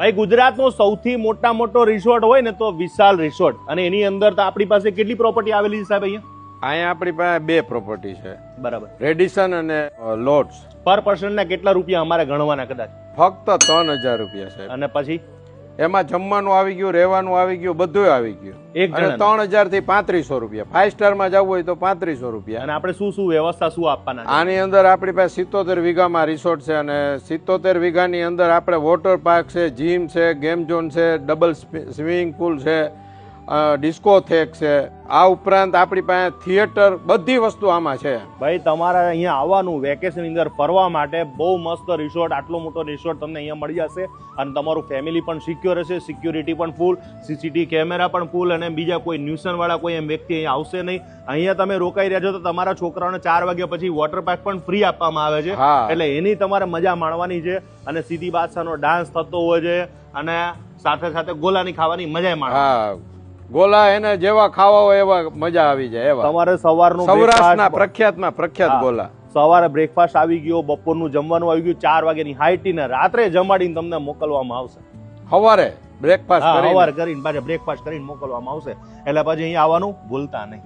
ભાઈ ગુજરાતનો સૌથી મોટા મોટો રિસોર્ટ હોય ને તો વિશાલ રિસોર્ટ અને એની અંદર તો આપણી પાસે કેટલી પ્રોપર્ટી આવેલી છે સાહેબ અહીંયા? અહીંયા આપણી પાસે બે પ્રોપર્ટી છે. બરાબર. રેડિસન અને લોટ્સ પર પર્સનના કેટલા રૂપિયા અમારે ગણવાના કદાચ? ફક્ત ત્રણ હજાર રૂપિયા છે અને પછી? એમાં જમવાનું આવી ગયું રહેવાનું આવી ગયું બધું આવી ગયું. એક અને ત્રણ હજારથી પાંત્રીસો રૂપિયા. ફાઈવ સ્ટારમાં જવું હોય તો પાંત્રીસો રૂપિયા. અને આપણે શું શું વ્યવસ્થા શું આપવાના આની અંદર આપણી પાસે સિત્તોતેર વીઘામાં રિસોર્ટ છે અને સિત્તોતેર વીઘાની અંદર આપણે વોટર પાર્ક છે જીમ છે ગેમ ઝોન છે ડબલ સ્વિમિંગ પુલ છે ડિસ્કોથેક છે. આ ઉપરાંત આપણી પાસે થિયેટર બધી વસ્તુ આમાં છે. ભાઈ તમારે અહીંયા આવવાનું વેકેશન અંદર ફરવા માટે બહુ મસ્ત રિસોર્ટ આટલો મોટો રિસોર્ટ તમને અહીંયા મળી જશે. અને તમારું ફેમિલી પણ સિક્યોર હશે સિક્યુરિટી પણ ફૂલ સીસીટીવી કેમેરા પણ ફૂલ અને બીજા કોઈ ન્યુસન વાળા કોઈ એમ વ્યક્તિ અહીંયા આવશે નહીં. અહીંયા તમે રોકાઈ રહ્યા છો તો તમારા છોકરાઓને ચાર વાગ્યા પછી વોટર પાર્ક પણ ફ્રી આપવામાં આવે છે. એટલે એની તમારે મજા માણવાની છે અને સીધી બાદશાહનો ડાન્સ થતો હોય છે અને સાથે સાથે ગોલાની ખાવાની મજા માણવાની હા. ગોલા એને જેવા ખાવા હોય એવા મજા આવી જાય એવા. તમારે સવારનું સૌરાષ્ટ્રના પ્રખ્યાતમાં પ્રખ્યાત ગોલા. સવારે બ્રેકફાસ્ટ આવી ગયો બપોરનું જમવાનું આવી ગયું ચાર વાગ્યાની હાઈટીને રાત્રે જમાડીને તમને મોકલવામાં આવશે. સવારે બ્રેકફાસ્ટ સવારે કરીને. પાછા બ્રેકફાસ્ટ કરીને મોકલવામાં આવશે. એટલે પછી અહીંયા આવવાનું ભૂલતા નહીં.